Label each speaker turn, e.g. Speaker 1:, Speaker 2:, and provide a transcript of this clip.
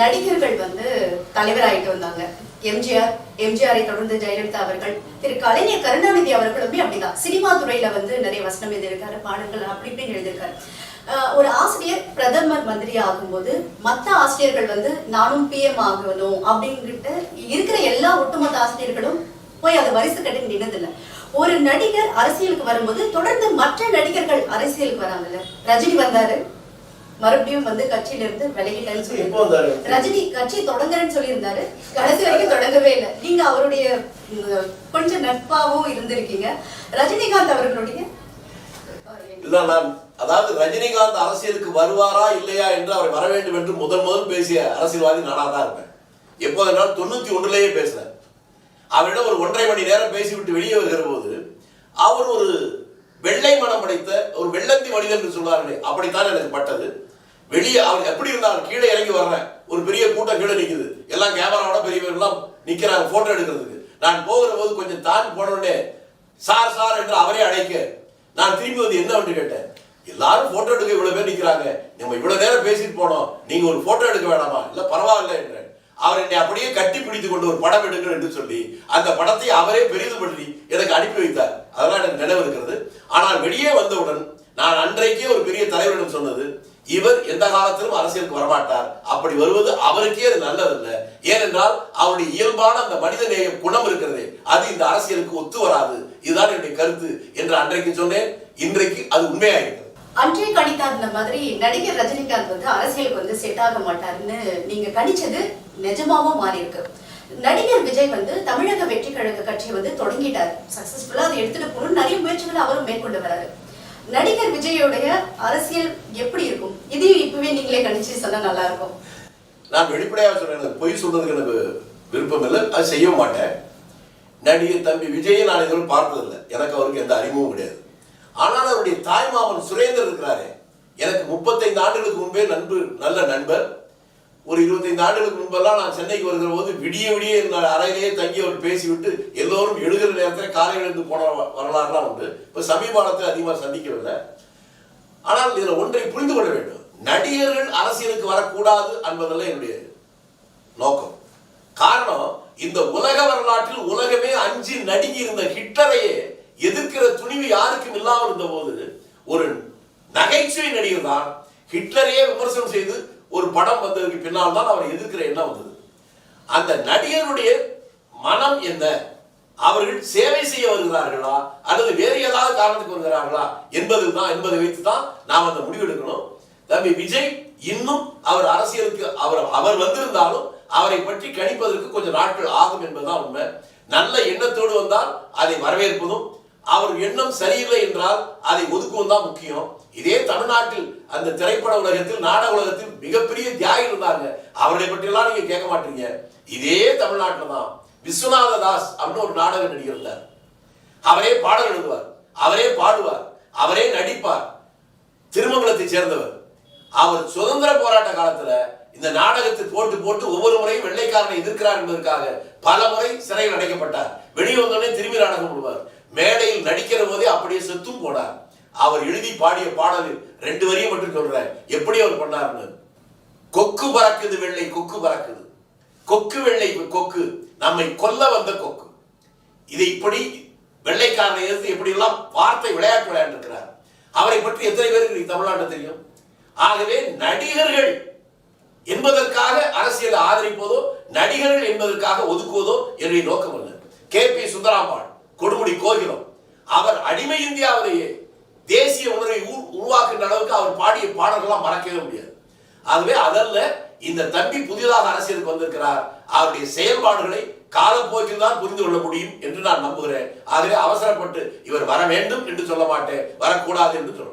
Speaker 1: நடிகர்கள் வந்து தலைவராயிட்டு வந்தாங்க. எம்ஜிஆர் எம்ஜிஆரை தொடர்ந்து ஜெயலலிதா அவர்கள் திரு கலைஞர் கருணாநிதி அவர்களுமே அப்படிதான். சினிமா துறையில வந்து நிறைய வசனம் எழுதியிருக்காரு பாடல்கள் அப்படி இப்படின்னு எழுதியிருக்காரு. ஒரு ஆசிரியர் பிரதமர் மந்திரி ஆகும்போது மற்ற ஆசிரியர்கள் வந்து நானும் பிஎம் ஆகணும் அப்படின்ட்டு இருக்கிற எல்லா ஒட்டுமொத்த ஆசிரியர்களும் போய் அதை வரிசை கட்டி நின்னதில்லை. ஒரு நடிகர் அரசியலுக்கு வரும்போது தொடர்ந்து மற்ற நடிகர்கள் அரசியலுக்கு வராங்கல்ல. ரஜினி வந்தாரு மறுபடியும் வந்து கட்சியில இருந்து விலகிட்டேன்னு சொல்லி? ரஜினி கட்சி தொடங்குறேன்னு சொல்லியிருந்தாரு. கடைசி வரைக்கும் தொடங்கவே இல்லை. நீங்க அவருடைய கொஞ்சம் நட்பாவும் இருந்திருக்கீங்க. ரஜினிகாந்த் அவர்களுடைய?
Speaker 2: இல்ல நான் அதாவது ரஜினிகாந்த் அரசியலுக்கு வருவாரா இல்லையா என்று அவர் வர வேண்டும் என்று முதல் முதல் பேசிய அரசியல்வாதி நானா தான் இருப்பேன். எப்போது நான் தொண்ணூத்தி ஒன்றுலேயே பேசினேன் அவரிடம் ஒரு ஒன்றரை மணி நேரம் பேசிவிட்டு வெளியே வருகிற போது அவர் ஒரு வெள்ளை மனம் படைத்த ஒரு வெள்ளந்தி மனிதன் என்று சொல்வார்களே அப்படித்தான் எனக்கு பட்டது. வெளியே அவர் எப்படி இருந்தாலும் கீழே இறங்கி வர்றேன். ஒரு பெரிய கூட்டம் கீழே நிற்குது எல்லாம் கேமராவோட பெரிய எல்லாம் நிற்கிறாங்க போட்டோ எடுக்கிறதுக்கு. நான் போகிற போது கொஞ்சம் தான் போனோடனே சார் சார் என்று அவரே அழைக்க நான் திரும்பி வந்து என்ன அப்படின்னு கேட்டேன்? எல்லாரும் போட்டோ எடுக்க இவ்வளவு பேர் நிற்கிறாங்க நம்ம இவ்வளவு நேரம் பேசிட்டு போனோம். நீங்க ஒரு போட்டோ எடுக்க வேணாமா? இல்ல பரவாயில்ல என்றேன். அவர் என்னை அப்படியே கட்டி பிடித்து கொண்டு ஒரு படம் எடுக்கிறேன் என்று சொல்லி அந்த படத்தை அவரே பெரிதுபடுத்தி எனக்கு அனுப்பி வைத்தார். அதெல்லாம் எனக்கு நினைவு இருக்கிறது. ஆனால் வெளியே வந்தவுடன் நான் அன்றைக்கே ஒரு பெரிய தலைவரிடம் சொன்னது இவர் எந்த காலத்திலும் அரசியலுக்கு வரமாட்டார். அப்படி வருவது அவருக்கே அது நல்லதில்லை. ஏனென்றால் அவருடைய இயல்பான அந்த மனிதநேய குணம் இருக்கிறதே அது இந்த அரசியலுக்கு ஒத்து வராது. இதுதான் என்னுடைய கருத்து என்று அன்றைக்கு சொன்னேன். இன்றைக்கு அது உண்மையாகிறது
Speaker 1: அன்றே கணித்தாருந்த மாதிரி நடிகர் ரஜினிகாந்த் வந்து அரசியலுக்கு வந்து செட் ஆக மாட்டாருன்னு நீங்க கணிச்சது நிஜமாவும் மாறி இருக்கு நடிகர் விஜய் வந்து தமிழக வெற்றி கழக கட்சியை வந்து தொடங்கிட்டார். சக்சஸ்ஃபுல்லா அதை எடுத்துட்டு போகணும் நிறைய முயற்சிகளை அவரும் மேற்கொண்டு வராரு. நடிகர் விஜயோடைய அரசியல் எப்படி இருக்கும்? இதையும் இப்பவே நீங்களே கணிச்சு சொன்னா நல்லா இருக்கும்.
Speaker 2: நான் வெளிப்படையாக சொல்றேன். பொய் சொல்றதுக்கு எனக்கு விருப்பம் இல்லை. அது செய்ய மாட்டேன். நடிகர் தம்பி விஜயை நான் இதுவரை பார்த்ததில்லை. எனக்கு அவருக்கு எந்த அறிமுகம் கிடையாது. ஆனால் அவருடைய தாய்மாமன் சுரேந்தர் இருக்கிறாரே. எனக்கு முப்பத்தைந்து ஆண்டுகளுக்கு முன்பே நண்பு நல்ல நண்பர். ஒரு இருபத்தைந்து ஆண்டுகளுக்கு முன்பெல்லாம் நான் சென்னைக்கு வருகிற போது விடிய விடிய அறையிலேயே தங்கி அவர் பேசிவிட்டு எல்லோரும் எழுகிற நேரத்தில் காலையில் எழுந்து போன வரலாறுலாம் உண்டு. இப்போ சமீபத்தில் அதிகமாக சந்திக்கவில்லை. ஆனால் இதில் ஒன்றை புரிந்து கொள்ள வேண்டும். நடிகர்கள் அரசியலுக்கு வரக்கூடாது என்பதெல்லாம் என்னுடைய நோக்கம். காரணம் இந்த உலக வரலாற்றில் உலகமே அஞ்சு நடுங்கி இருந்த ஹிட்லரையே எதிர்க்கிற துணிவு யாருக்கும் இல்லாமல் இருந்த போது ஒரு நகைச்சுவை நடிகர் தான் ஹிட்லரையே விமர்சனம் செய்து ஒரு படம் வந்ததற்கு பின்னால் தான் அவர் எதிர்க்கிற எண்ணம் வந்தது. அந்த நடிகருடைய மனம் என்ன? அவர்கள் சேவை செய்ய வருகிறார்களா? அல்லது வேறு ஏதாவது காரணத்துக்கு வருகிறார்களா? என்பது தான் என்பதை வைத்து தான் நாம் அந்த முடிவெடுக்கணும். தம்பி விஜய் இன்னும் அவர் அரசியலுக்கு அவர் அவர் வந்திருந்தாலும் அவரை பற்றி கணிப்பதற்கு கொஞ்சம் நாட்கள் ஆகும் என்பதுதான் உண்மை. நல்ல எண்ணத்தோடு வந்தால் அதை வரவேற்பதும் அவர் எண்ணம் சரியில்லை என்றால் அதை ஒதுக்குவதும் தான் முக்கியம். இதே தமிழ்நாட்டில் அந்த திரைப்பட உலகத்தில் நாடக உலகத்தில் மிகப்பெரிய தியாகி இருந்தாங்க. அவர்களை பற்றியெல்லாம் நீங்க கேட்க மாட்டீங்க. இதே தமிழ்நாட்டில் தான் விஸ்வநாத தாஸ் அப்படின்னு ஒரு நாடக நடிகர் இருந்தார். அவரே பாடல் எழுதுவார் அவரே பாடுவார் அவரே நடிப்பார். திருமங்கலத்தை சேர்ந்தவர். அவர் சுதந்திர போராட்ட காலத்துல இந்த நாடகத்தை போட்டு போட்டு ஒவ்வொரு முறையும் வெள்ளைக்காரனை எதிர்க்கிறார் என்பதற்காக பல முறை சிறையில் அடைக்கப்பட்டார். வெளியே வந்தோடனே திரும்பி நாடகம் விடுவார் மேடையில் நடிக்கிற போதே அப்படியே செத்தும் போனார். அவர் எழுதி பாடிய பாடல் ரெண்டு வரையும் மட்டும் சொல்ற எப்படி அவர் பண்ணார்னு கொக்கு பறக்குது வெள்ளை கொக்கு பறக்குது. கொக்கு வெள்ளை கொக்கு. நம்மை கொல்ல வந்த கொக்கு. இதை இப்படி வெள்ளைக்காரனை எதிர்த்து எப்படி எல்லாம் வார்த்தை விளையாட்டு விளையாண்டிருக்கிறார் அவரை பற்றி எத்தனை பேருக்கு தமிழ்நாட்டில் தெரியும்? ஆகவே நடிகர்கள் என்பதற்காக அரசியலை ஆதரிப்பதோ நடிகர்கள் என்பதற்காக ஒதுக்குவதோ என்னுடைய நோக்கம் அல்ல. K B Sundarambal Kodumudi Kokilam. அவர் அடிமை இந்தியாவிலேயே தேசிய உணர்வை உரு- உருவாக்குகின்ற அளவுக்கு அவர் பாடிய பாடல்கள்லாம் மறக்கவே முடியாது. ஆகவே அதல்ல இந்த தம்பி புதிதாக அரசியலுக்கு வந்திருக்கிறார். அவருடைய செயல்பாடுகளை காலப்போக்கில் தான் புரிந்து கொள்ள முடியும் என்று நான் நம்புகிறேன். ஆகவே அவசரப்பட்டு இவர் வர வேண்டும் என்று சொல்ல மாட்டேன். வரக்கூடாது என்று சொல்ல